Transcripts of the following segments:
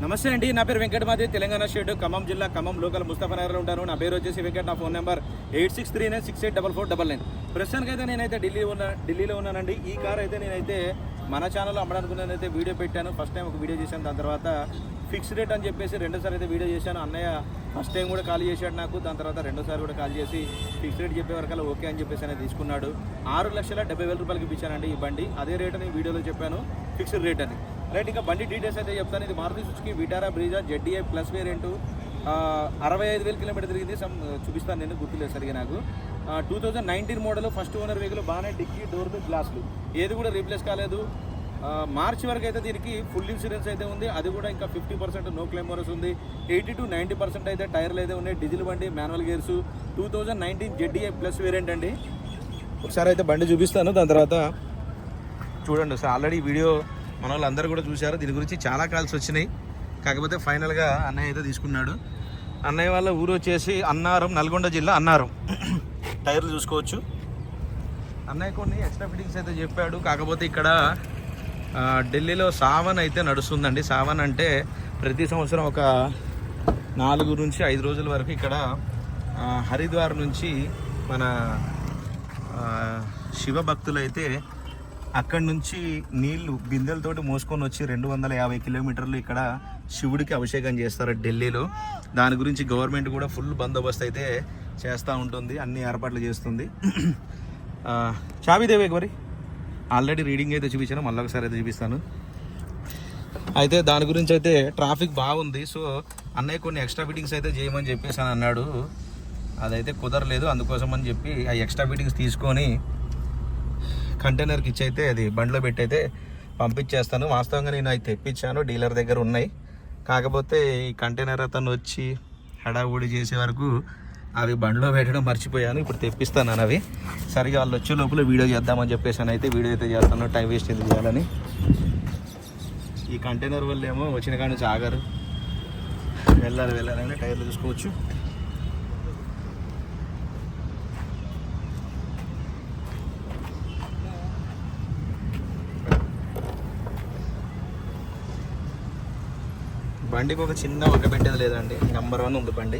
నమస్తే అండి నా పేరు వెంకటమాది తెలంగాణ స్టేట్ ఖమ్మం జిల్లా ఖమ్మం లోకల్ ముస్తఫానగర్లో ఉంటాను. నా పేరు వచ్చేసి వెంకట్ నా phone number eight six three nine six eight double four double nine. ప్రస్తుతానికి అయితే నేనైతే ఢిల్లీ ఉన్నా ఢిల్లీలో ఉన్నానండి. ఈ కార్ అయితే నేనైతే మన ఛానల్లో అమ్మడానికి నేనైతే వీడియో పెట్టాను. ఫస్ట్ టైం ఒక వీడియో చేశాను. దాని తర్వాత ఫిక్స్ రేట్ అని చెప్పేసి రెండోసారి అయితే వీడియో చేశాను. అన్నయ్య ఫస్ట్ టైం కూడా కాల్ చేశాడు నాకు. దాని తర్వాత రెండోసారి కూడా కాల్ చేసి ఫిక్స్ రేట్ చెప్పే వరకల్లా ఓకే అని చెప్పేసి అనేది తీసుకున్నాడు. ఆరు లక్షల డెబ్బై వేల రూపాయలకి ఇప్పించానండి ఈ బండి. అదే రేట్ అని వీడియోలో చెప్పాను. ఫిక్స్డ్ రేట్ అని. రైట్ ఇంకా బండి డీటెయిల్స్ అయితే చెప్తాను. ఇది Maruti Suzuki Vitara Brezza ZDI plus variant అరవై ఐదు వేల కిలోమీటర్ తిరిగింది. సమ్ చూపిస్తాను నేను గుర్తులేదు సరిగా నాకు. Two thousand nineteen model first owner vehicle బాగానే డిక్కీ డోర్లు గ్లాసులు ఏది కూడా రీప్లేస్ కాలేదు. మార్చి వరకు అయితే దీనికి ఫుల్ ఇన్సూరెన్స్ అయితే ఉంది. అది కూడా ఇంకా ఫిఫ్టీ పర్సెంట్ నో క్లెయిమ్ వరస్ ఉంది. ఎయిటీ టు నైంటీ పర్సెంట్ అయితే టైర్లు అయితే ఉన్నాయి. డీజిల్ బండి manual gears two thousand nineteen ZDI plus variant అండి. ఒకసారి అయితే బండి చూపిస్తాను. దాని తర్వాత చూడండి సార్ ఆల్రెడీ వీడియో మన వాళ్ళందరూ కూడా చూశారు. దీని గురించి చాలా కాల్స్ వచ్చినాయి. కాకపోతే ఫైనల్గా అన్నయ్య అయితే తీసుకున్నాడు. అన్నయ్య వాళ్ళ ఊరు వచ్చేసి అన్నారం నల్గొండ జిల్లా అన్నారం. టైర్లు చూసుకోవచ్చు. అన్నయ్య కొన్ని ఎక్స్ట్రా ఫిట్టింగ్స్ అయితే చెప్పాడు. కాకపోతే ఇక్కడ ఢిల్లీలో సావన్ అయితే నడుస్తుందండి. సావన్ అంటే ప్రతి సంవత్సరం ఒక నాలుగు నుంచి ఐదు రోజుల వరకు ఇక్కడ హరిద్వార్ నుంచి మన శివ భక్తులు అయితే అక్కడి నుంచి నీళ్ళు బిందెలతోటి మోసుకొని వచ్చి రెండు వందల యాభై కిలోమీటర్లు ఇక్కడ శివుడికి అభిషేకం చేస్తారు ఢిల్లీలో. దాని గురించి గవర్నమెంట్ కూడా ఫుల్ బందోబస్తు అయితే చేస్తూ ఉంటుంది అన్ని ఏర్పాట్లు చేస్తుంది. ఆ, చాబీదేవి మరి ఆల్రెడీ రీడింగ్ అయితే చూపించాను మళ్ళీ ఒకసారి అయితే చూపిస్తాను. అయితే దాని గురించి అయితే ట్రాఫిక్ బాగుంది సో అన్నయ్య కొన్ని ఎక్స్ట్రా ఫిట్టింగ్స్ అయితే చేయమని చెప్పేసి అని అన్నాడు. అదైతే కుదరలేదు అందుకోసం అని చెప్పి ఆ ఎక్స్ట్రా ఫిట్టింగ్స్ తీసుకొని కంటైనర్కి ఇచ్చి అయితే అది బండిలో పెట్టి అయితే పంపించేస్తాను. వాస్తవంగా నేను అవి తెప్పించాను డీలర్ దగ్గర ఉన్నాయి. కాకపోతే ఈ కంటైనర్ అతను వచ్చి హడావుడి చేసే వరకు అవి బండిలో పెట్టడం మర్చిపోయాను. ఇప్పుడు తెప్పిస్తాను నేను అవి. సరిగా వాళ్ళు వచ్చే లోపల వీడియో చేద్దామని చెప్పేసి అని అయితే వీడియో అయితే చేస్తాను. టైం వేస్ట్ ఎందుకు చేయాలని. ఈ కంటైనర్ వల్ల ఏమో వచ్చిన కాడ నుంచి వెళ్ళాలి వెళ్ళాలని టైర్లు చూసుకోవచ్చు. బండికి ఒక చిన్న ఒక పెట్టేది లేదండి. నెంబర్ వన్ ఉంది బండి.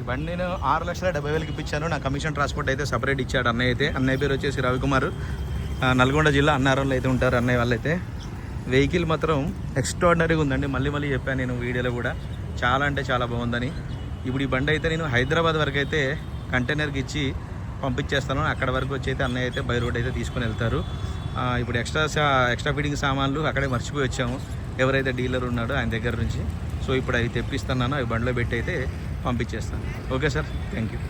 ఈ బండి నేను ఆరు లక్షల డెబ్బై వేలకి ఇప్పించాను. నా కమిషన్ ట్రాన్స్పోర్ట్ అయితే సపరేట్ ఇచ్చాడు అన్నయ్య అయితే. అన్నయ్య పేరు వచ్చేసి రవికుమార్. నల్గొండ జిల్లా అన్నారంలో అయితే ఉంటారు అన్నయ్య వాళ్ళైతే. వెహికల్ మాత్రం ఎక్స్ట్రాడినరీగా ఉందండి. మళ్ళీ మళ్ళీ చెప్పాను నేను వీడియోలో కూడా. చాలా అంటే చాలా బాగుందని. ఇప్పుడు ఈ బండి అయితే నేను హైదరాబాద్ వరకు అయితే కంటైనర్కి ఇచ్చి పంపించేస్తాను. అక్కడ వరకు వచ్చి అయితే అన్నయ్య అయితే బై రోడ్ అయితే తీసుకొని వెళ్తారు. ఇప్పుడు ఎక్స్ట్రా ఎక్స్ట్రా ఫీడింగ్ సామాన్లు అక్కడే మర్చిపోయి వచ్చాము. ఎవరైతే డీలర్ ఉన్నాడో ఆయన దగ్గర నుంచి. సో ఇప్పుడు అవి తెప్పిస్తున్నాను. అవి బండిలో పెట్టి అయితే పంపించేస్తాను. Okay sir. Thank you.